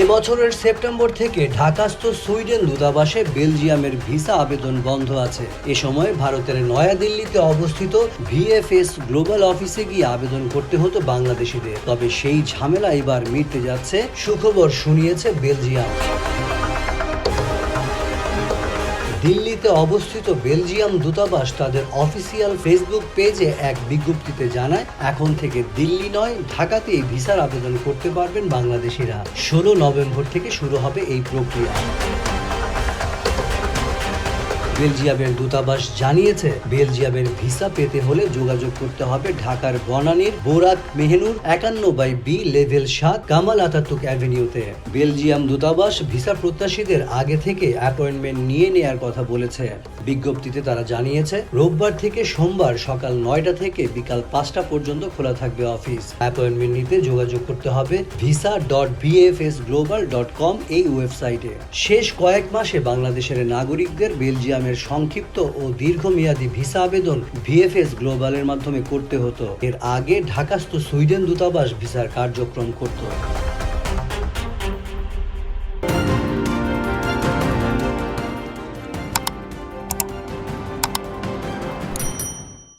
এ বছরের সেপ্টেম্বর থেকে ঢাকাস্থ সুইডেন দূতাবাসে বেলজিয়ামের ভিসা আবেদন বন্ধ আছে। এ সময় ভারতের নয়াদিল্লিতে অবস্থিত ভিএফএস গ্লোবাল অফিসে গিয়ে আবেদন করতে হতো বাংলাদেশিদের। তবে সেই ঝামেলা এবার মিটতে যাচ্ছে, সুখবর শুনিয়েছে বেলজিয়াম। দিল্লিতে অবস্থিত বেলজিয়াম দূতাবাস তাদের অফিসিয়াল ফেসবুক পেজে এক বিজ্ঞপ্তিতে জানায়, এখন থেকে দিল্লি নয়, ঢাকাতেই ভিসার আবেদন করতে পারবেন বাংলাদেশিরা। ষোলো নভেম্বর থেকে শুরু হবে এই প্রক্রিয়া। বেলজিয়ামের দূতাবাস জানিয়েছে, বেলজিয়ামের ভিসা পেতে হলে যোগাযোগ করতে হবে ঢাকার বনানীর বোরাক মেহনুর একান্ন বাই বি লেভেল সাত কামাল আতাতুক অ্যাভিনিউতে। বেলজিয়াম দূতাবাস ভিসা প্রত্যাশীদের আগে থেকে অ্যাপয়েন্টমেন্ট নিয়ে নেয়ার কথা বলেছে। বিজ্ঞপ্তিতে তারা জানিয়েছে, রোববার থেকে সোমবার সকাল নয়টা থেকে বিকাল পাঁচটা পর্যন্ত খোলা থাকবে অফিস। অ্যাপয়েন্টমেন্ট নিতে যোগাযোগ করতে হবে visa dot VFS global dot com এই ওয়েবসাইটে। শেষ কয়েক মাসে বাংলাদেশের নাগরিকদের বেলজিয়ামের সংক্ষিপ্ত ও দীর্ঘমেয়াদী ভিসা আবেদন ভিএফএস গ্লোবালের মাধ্যমে করতে হতো। এর আগে ঢাকাস্থ সুইডেন দূতাবাস ভিসার কার্যক্রম করত।